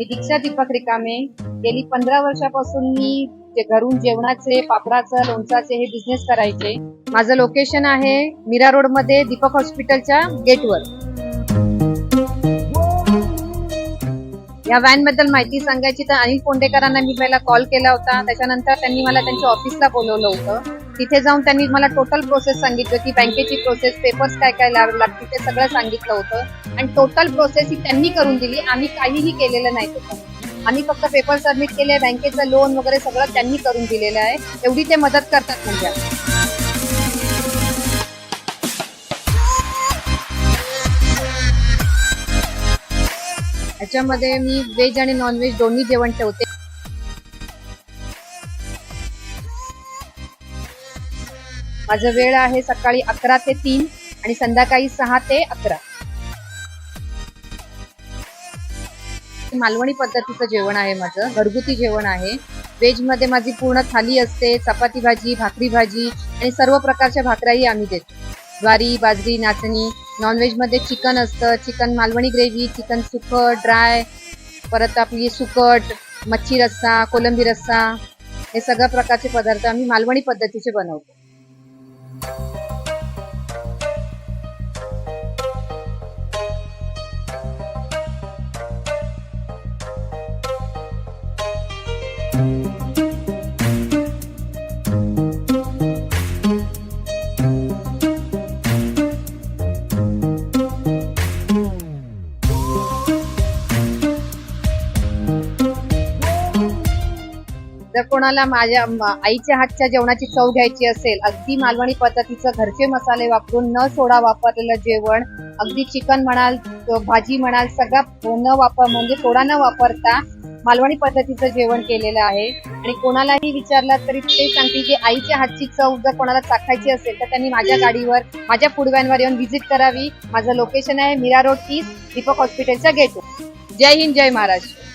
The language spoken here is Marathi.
मी दीक्षा दीपक रिकामे. गेली पंधरा वर्षापासून मी जे घरून जेवणाचे पापडाचं लोणचाचे हे बिझनेस करायचे. माझं लोकेशन आहे मीरा रोडमध्ये दीपक हॉस्पिटलच्या गेटवर. या व्हॅनबद्दल माहिती सांगायची तर अनिल पोंडेकरांना मी पहिला कॉल केला होता. त्याच्यानंतर त्यांनी मला त्यांच्या ऑफिसला बोलवलं होतं. तिथे जाऊन त्यांनी मला टोटल प्रोसेस सांगितली होती बँकेची प्रोसेस पेपर्स काय काय लावावे लागतील ते सगळं सांगितलं होतं. आणि टोटल प्रोसेस ही त्यांनी करून दिली. आम्ही काहीही केलेलं नाही त्याच्यामध्ये आम्ही फक्त पेपर सबमिट केले बँकेचं लोन वगैरे सगळं त्यांनी करून दिलेलं आहे. एवढी ते मदत करतात म्हणजे. याच्यामध्ये मी व्हेज आणि नॉनव्हेज दोन्ही जेवण ठेवते. माझं वेळ आहे सकाळी अकरा ते तीन आणि संध्याकाळी सहा ते अकरा. मालवणी पद्धतीचं जेवण आहे माझं घरगुती जेवण आहे. व्हेजमध्ये माझी पूर्ण थाली असते चपाती भाजी भाकरी भाजी आणि सर्व प्रकारच्या भाकऱ्याही आम्ही देतो. ज्वारी बाजरी नाचणी नॉनव्हेजमध्ये चिकन असतं चिकन मालवणी ग्रेव्ही चिकन सुकट ड्राय परत आपली सुकट मच्छी रस्सा कोलंबी रस्सा हे सगळ्या प्रकारचे पदार्थ आम्ही मालवणी पद्धतीचे बनवतो. जर कोणाला माझ्या आईच्या हातच्या जेवणाची चव घ्यायची असेल अगदी मालवणी पद्धतीचं घरचे मसाले वापरून न सोडा वापरलेलं जेवण अगदी चिकन म्हणाल भाजी म्हणाल सगळा न वापर म्हणजे सोडा न वापरता मालवणी पद्धतीचं जेवण केलेलं आहे. आणि कोणालाही विचारलं तरी ते सांगतील की आईच्या हातची चव जर कोणाला चाखायची असेल तर त्यांनी माझ्या गाडीवर माझ्या फूड व्हॅनवर येऊन व्हिजिट करावी. माझं लोकेशन आहे मीरा रोड तीस दीपक हॉस्पिटलच्या गेटवर जय हिंद जय महाराष्ट्र.